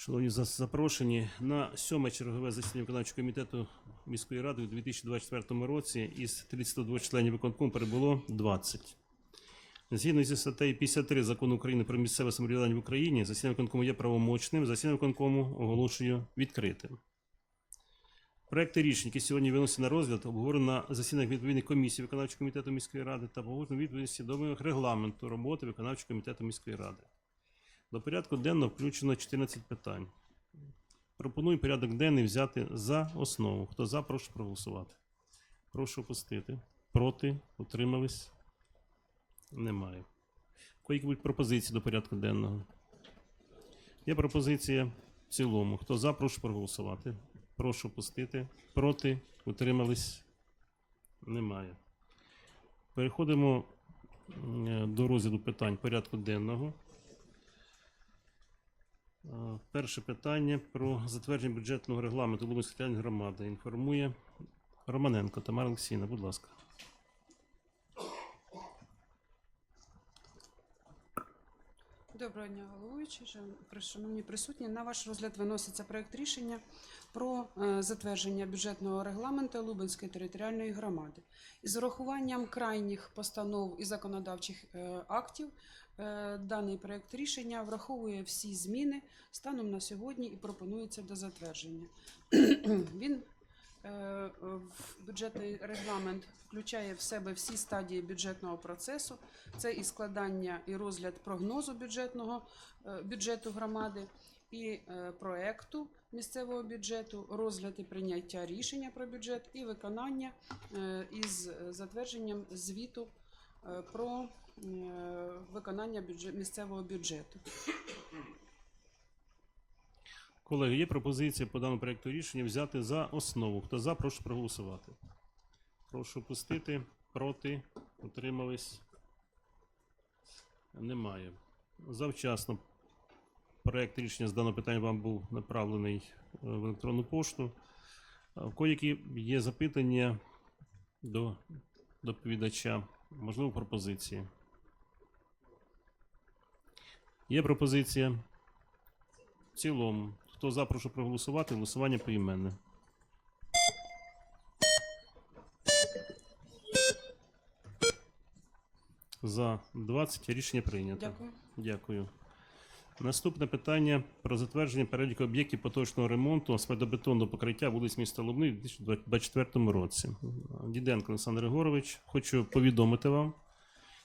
Шановні запрошені на сьоме чергове засідання виконавчого комітету міської ради у 2024 році із 32 членів виконкому перебуло 20. Згідно зі статтею 53 Закону України про місцеве самоврядування в Україні, засідання виконкому є правомочним, засідання виконкому оголошую відкритим. Проекти рішень, які сьогодні виносять на розгляд, обговорено на засіданнях відповідних комісій виконавчого комітету міської ради та погоджено відповідності до регламенту роботи виконавчого комітету міської ради. До порядку денного включено 14 питань. Пропоную порядок денний взяти за основу. Хто за, прошу проголосувати. Прошу опустити. Проти, утримались? Немає. Які будуть пропозиції до порядку денного? Є пропозиція в цілому. Хто за, прошу проголосувати. Прошу опустити. Проти, утримались? Немає. Переходимо до розгляду питань порядку денного. Перше питання про затвердження бюджетного регламенту територіальної громади. Інформує Романенко Тамара Олексійовна, будь ласка. Доброго дня, головуючий, жан- шановні присутні. На ваш розгляд виноситься проект рішення про е, затвердження бюджетного регламенту Лубенської територіальної громади. Із урахуванням крайніх постанов і законодавчих е, актів даний проект рішення враховує всі зміни станом на сьогодні і пропонується до затвердження. Він е, в бюджетний регламент включає в себе всі стадії бюджетного процесу. Це і складання і розгляд прогнозу бюджетного е, бюджету громади, і е, проекту місцевого бюджету, розгляд і прийняття рішення про бюджет, і виконання е, із затвердженням звіту е, про е, виконання бюджет, місцевого бюджету. Колеги, є пропозиція по даному проекту рішення взяти за основу. Хто за, прошу проголосувати. Прошу пустити. Проти. Утримались. Немає. Завчасно проект рішення з даного питання вам був направлений е, в електронну пошту. В кої є запитання до доповідача, можливо, пропозиції. Є пропозиція в цілому. Хто за, прошу проголосувати. Голосування поіменне. За 20 рішення прийнято. Дякую. Дякую. Наступне питання про затвердження переліку об'єктів поточного ремонту асфальтобетонного покриття вулиць міста Лубни у 2024 році. Діденко Олександр Ігорович, хочу повідомити вам,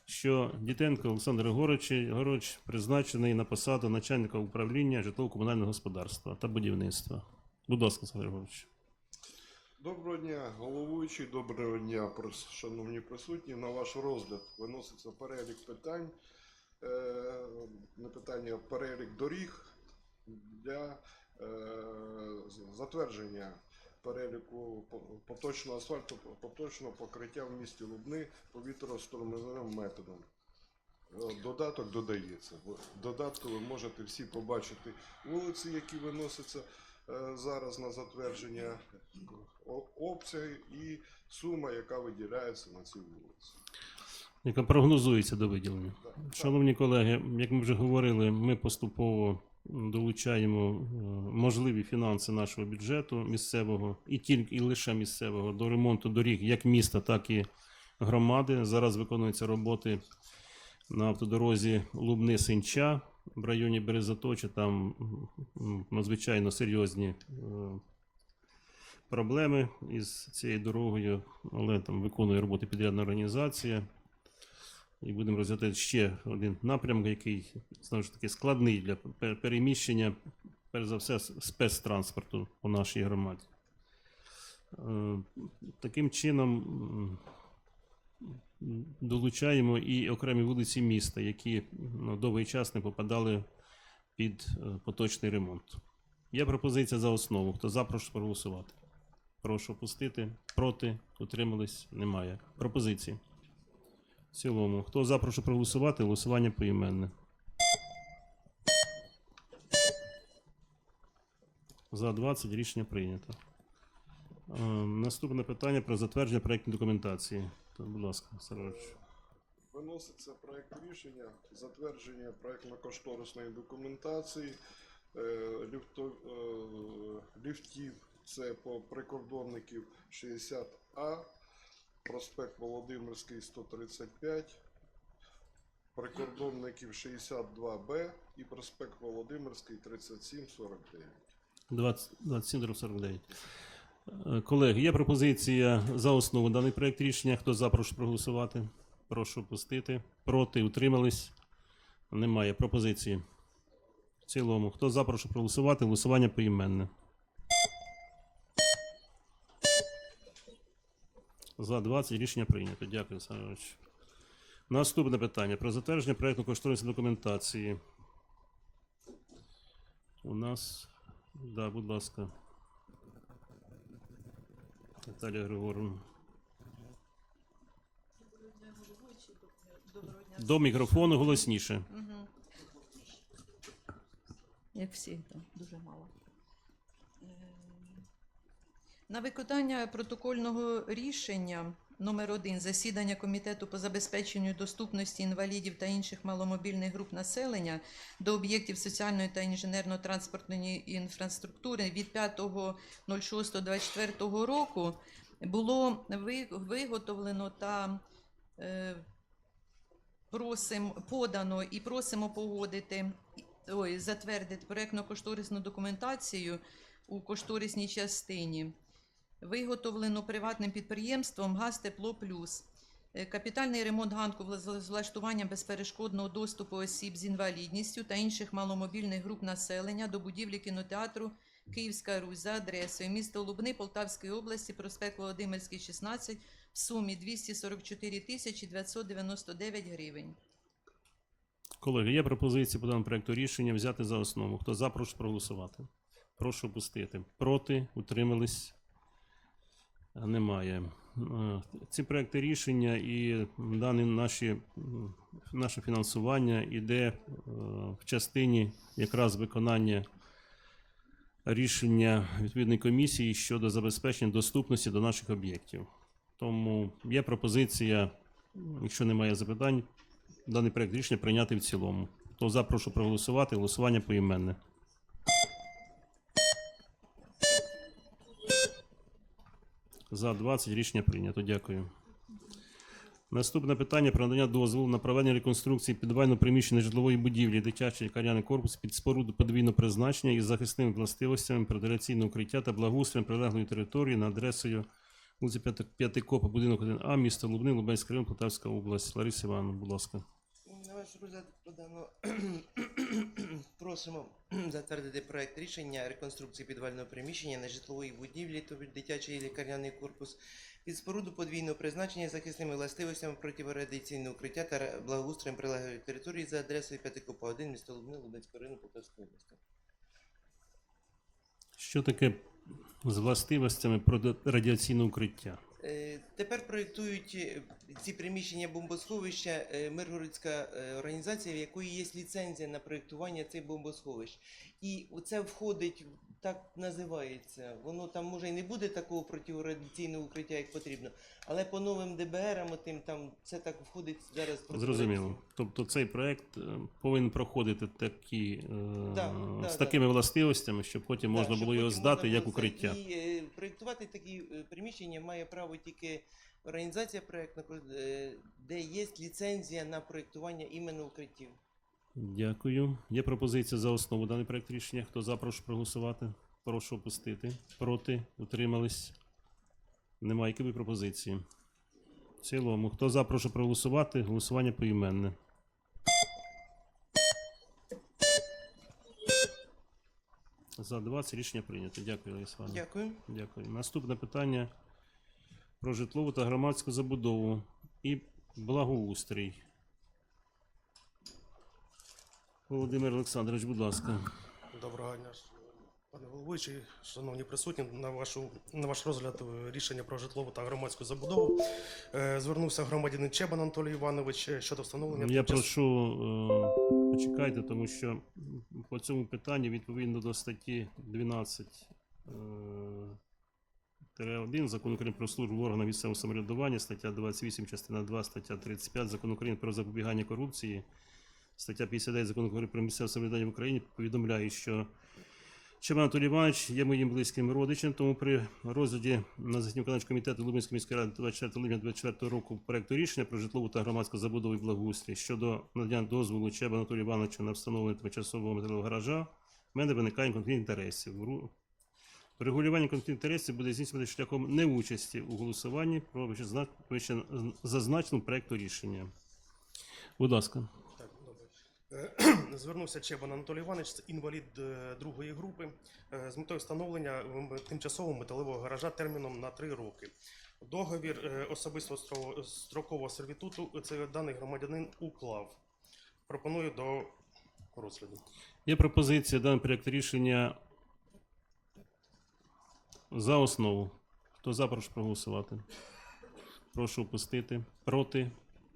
що Діденко Олександр Ігорович призначений на посаду начальника управління житлово-комунального господарства та будівництва. Будь ласка, Олександр Ігорович. Доброго дня, головуючий, доброго дня, шановні присутні. На ваш розгляд виноситься перелік питань, е, не питання, перелік доріг для е, затвердження переліку поточного асфальту, поточного покриття в місті Лубни повітряно-стормовим методом. Е, Додаток додається. В додатку ви можете всі побачити вулиці, які виносяться зараз на затвердження, о- обсяги і сума, яка виділяється на ці вулиці. Яка прогнозується до виділення. Шановні колеги, як ми вже говорили, ми поступово долучаємо е, можливі фінанси нашого бюджету місцевого і тільки і лише місцевого до ремонту доріг як міста, так і громади. Зараз виконуються роботи на автодорозі Лубни-Синча в районі Березоточа. Там надзвичайно серйозні е, проблеми із цією дорогою, але там виконує роботи підрядна організація. І будемо розглядати ще один напрямок, який знову ж таки складний для переміщення, перш за все, спецтранспорту по нашій громаді. Е, Таким чином долучаємо і окремі вулиці міста, які ну, довгий час не попадали під е, поточний ремонт. Є пропозиція за основу. Хто за, прошу проголосувати. Прошу пустити. Проти. Утримались? Немає. Пропозиції. В цілому. Хто за, прошу проголосувати. Голосування поіменне. За 20 рішення прийнято. Е, Наступне питання про затвердження проєктної документації. То, будь ласка, Сарович. Виноситься проект рішення затвердження проектно-кошторисної документації е, ліфто, е, ліфтів. Це по прикордонників 60А, проспект Володимирський 135, прикордонників 62Б і проспект Володимирський 3749. 20 27 49. Е, Колеги, є пропозиція за основу даний проект рішення. Хто за, прошу проголосувати. Прошу пустити. Проти, утримались. Немає пропозиції. В цілому. Хто за, прошу проголосувати. Голосування поіменне. За 20 рішення прийнято. Дякую, Олександр Наступне питання про затвердження проєктно кошторисної документації. У нас, да, будь ласка. Наталія Григоровна. До мікрофону голосніше. Як всі, дуже мало. На виконання протокольного рішення номер 1 засідання Комітету по забезпеченню доступності інвалідів та інших маломобільних груп населення до об'єктів соціальної та інженерно-транспортної інфраструктури від 5.06.24 року було виготовлено та е, просимо подано і просимо погодити ой, затвердити проєктно-кошторисну документацію у кошторисній частині. Виготовлено приватним підприємством «Газ Тепло Плюс». Е, Капітальний ремонт ганку з влаштуванням безперешкодного доступу осіб з інвалідністю та інших маломобільних груп населення до будівлі кінотеатру Київська Русь за адресою місто Лубни Полтавської області, проспект Володимирський, 16 в сумі 244 тисячі 999 гривень. Колеги, є пропозиції по даному проекту рішення взяти за основу. Хто за, прошу проголосувати. Прошу пустити. Проти, утримались. Немає. Е, Ці проекти рішення і дане наші, наше фінансування йде е, в частині якраз виконання рішення відповідної комісії щодо забезпечення доступності до наших об'єктів. Тому є пропозиція, якщо немає запитань, даний проект рішення прийняти в цілому. Хто за, прошу проголосувати. Голосування поіменне. За 20 рішення прийнято. Дякую. Наступне питання про надання дозволу на проведення реконструкції підвального приміщення житлової будівлі дитячий лікарняний корпус під споруду подвійного призначення із захисними властивостями предоляційного укриття та благоустроєм прилеглої території на адресою вулиця П'яти- П'ятикопа, будинок 1А, місто Лубни, Лубенський район, Полтавська область. Лариса Івановна, будь ласка. Ваш розгляд подано просимо затвердити проект рішення реконструкції підвального приміщення на житлової будівлі, тобто дитячий лікарняний корпус, під споруду подвійного призначення захисними властивостями протирадіаційного укриття та благоустроєм прилеглої території за адресою П'ятикопа 1, місто Лубни, Лубенського району, Полтавської області. Що таке з властивостями радіаційного укриття? Тепер проєктують е, ці приміщення бомбосховища е, Миргородська е, організація, в якої є ліцензія на проєктування цих бомбосховищ. І це входить, так називається. Воно там може і не буде такого протирадіаційного укриття, як потрібно, але по новим ДБРам, отим, там це так входить зараз. Зрозуміло. Тобто цей проект е, повинен проходити такі, е, Да, да, з да. такими властивостями, щоб потім Так, можна щоб було його здати як укриття. І е, проєктувати такі е, приміщення має право тільки організація проєктна, е, де є ліцензія на проєктування іменно укриттів. Дякую. Є пропозиція за основу даний проект рішення. Хто за, прошу проголосувати. Прошу опустити. Проти, утримались. Немає. Ви пропозиції? В цілому. Хто за, прошу проголосувати. Голосування поіменне. За 20 рішення прийнято. Дякую, Івановна. Дякую. Дякую. Наступне питання про житлову та громадську забудову і благоустрій. Володимир Олександрович, будь ласка. Доброго дня, пане головуючий, шановні присутні. На вашу на ваш розгляд е, рішення про житлову та громадську забудову е, звернувся громадянин Чебан Анатолій Іванович е, щодо встановлення Я прошу почекайте, тому що по цьому питанню відповідно до статті 12 е, тире 1 Закону України про службу органів місцевого самоврядування, стаття 28, частина 2, стаття 35 Закону України про запобігання корупції, стаття 59 закону про місцеве самоврядування в Україні повідомляє, що Анатолій Іванович є моїм близьким родичем, тому при розгляді на засіданні виконавчого комітету Лубенської міської ради 24 липня 2024 року проекту рішення про житлову та громадську забудову і благоустрій щодо надання дозволу Чеба Анатолія Івановича на встановлення тимчасового металевого гаража, в мене виникає конфлікт інтересів. Регулювання конфлікту інтересів буде здійснювати шляхом неучасті у голосуванні про зазначеному проекту рішення. Будь ласка. Е, Звернувся Чебан Анатолій Іванович, інвалід е, другої групи, е, з метою встановлення тимчасового металевого гаража терміном на три роки. Договір особистого стро- строкового сервітуту це даний громадянин уклав. Пропоную до розгляду. Є пропозиція даний проект рішення за основу. Хто за, прошу проголосувати. Прошу опустити. Проти.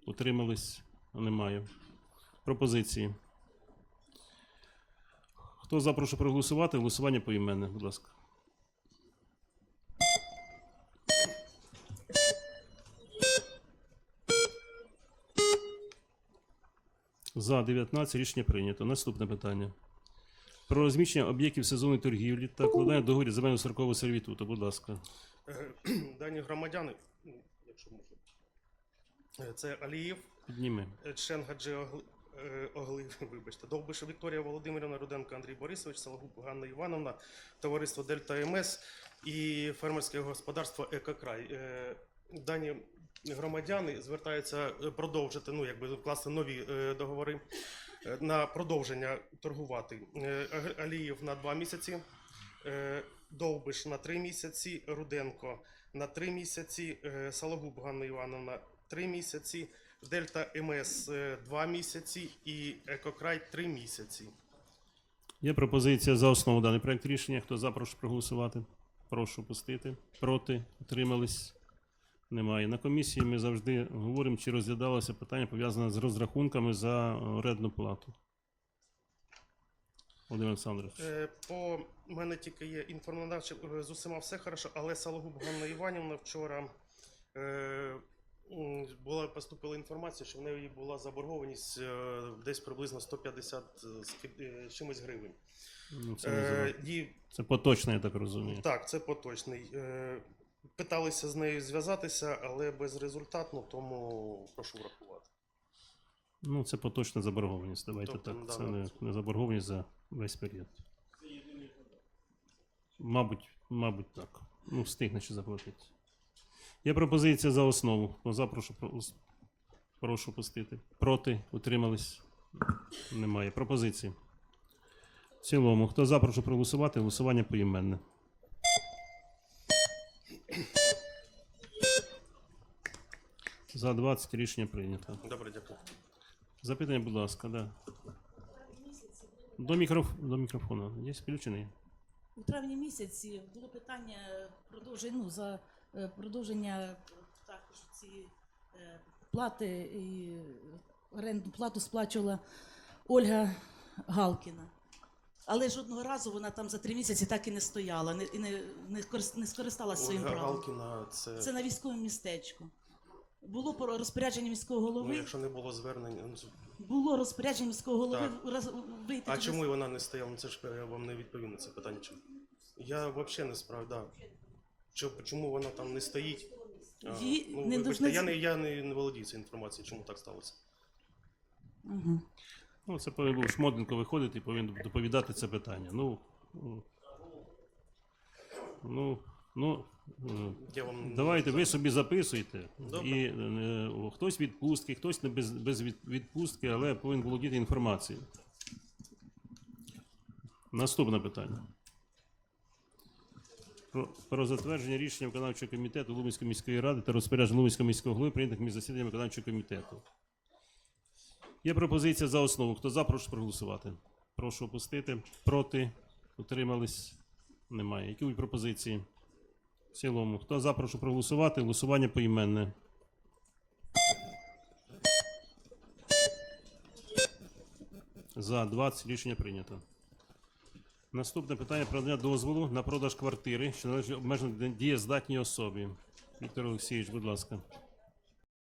Утримались. Немає. Пропозиції. Хто за, прошу проголосувати. Голосування поіменне, будь ласка. За 19 рішення прийнято. Наступне питання. Про розміщення об'єктів сезонної торгівлі та вкладання договорів земельно сорокового сервітуту. Будь ласка. Е, Дані громадяни, якщо можна, Е, це Алієв, Підніми. Ченгаджи Огли, е, вибачте, Довбиша Вікторія Володимирівна, Руденко Андрій Борисович, Сологуб Ганна Івановна, товариство Дельта МС і фермерське господарство Екокрай. Е, Дані громадяни звертаються е, продовжити, ну якби вкласти нові договори на продовження торгувати. Алієв на два місяці. Довбиш на три місяці, Руденко на три місяці, Сологуб Ганна Івановна три місяці, Дельта МС е, два місяці і Екокрай три місяці. Є пропозиція за основу даний проект рішення. Хто за, прошу проголосувати. Прошу пустити. Проти. Утримались. Немає. На комісії ми завжди говоримо, чи розглядалося питання пов'язане з розрахунками за орендну плату. Володимир Олександрович. Е, По мене тільки є інформація, е, з усіма все хорошо, але Сологуб Ганна Іванівна вчора е, була поступила інформація, що в неї була заборгованість е, десь приблизно 150 з ки- е, чимось гривень. Ну, Це, Е, називає- їй це поточно, я так розумію. Так, це поточний. Е, Питалися з нею зв'язатися, але безрезультатно, тому прошу врахувати. Ну, це поточна заборгованість. Давайте Тобто, так. да, Це да. не, не заборгованість за весь період. Мабуть, мабуть, так. Ну, встигне ще заплатити. Є пропозиція за основу. Хто за, прошу, прошу пустити. Проти, утримались. Немає. Пропозиції. В цілому, хто за, прошу проголосувати. Голосування поіменне. За 20 рішення прийнято. Добре, дякую. Запитання, будь ласка, да. До, мікроф... До мікрофону. Є включений? У травні місяці було питання продовження, ну, за продовження також ці е, плати і орендну плату сплачувала Ольга Галкіна. Але жодного разу вона там за три місяці так і не стояла, не, і не, не, не скористалася своїм Ольга правом. Галкіна, це, Це на військовому містечку. Було розпорядження міського ну, голови. якщо не було звернень. ну, Було розпорядження міського голови Так. вийти. А туди чому вона не стояла? Ну, Це ж я вам не відповім на це питання. Я взагалі не справді. Чому, чому вона там не стоїть? А, Її ну, не вибачте, должны- я, не, я не, не володію цією інформацією, чому так сталося. Угу. Ну, це повинен був Шмоденко виходити і повинен доповідати це питання. Ну, ну, ну, ну е, Я вам давайте ви собі записуйте. Добре. І е, о, хтось відпустки, хтось не без, без від- відпустки, але повинен володіти інформацією. Наступне питання. Про, про затвердження рішення виконавчого комітету Лубенської міської ради та розпорядження Лубенського міського голови прийнятих між засіданням виконавчого комітету. Є пропозиція за основу. Хто за, прошу проголосувати. Прошу опустити. Проти. Утримались. Немає. Які будуть пропозиції? В цілому. Хто за, прошу проголосувати. Голосування поіменне. За 20 рішення прийнято. Наступне питання про надання дозволу на продаж квартири, що належить обмежено дієздатній особі. Віктор Олексійович, будь ласка.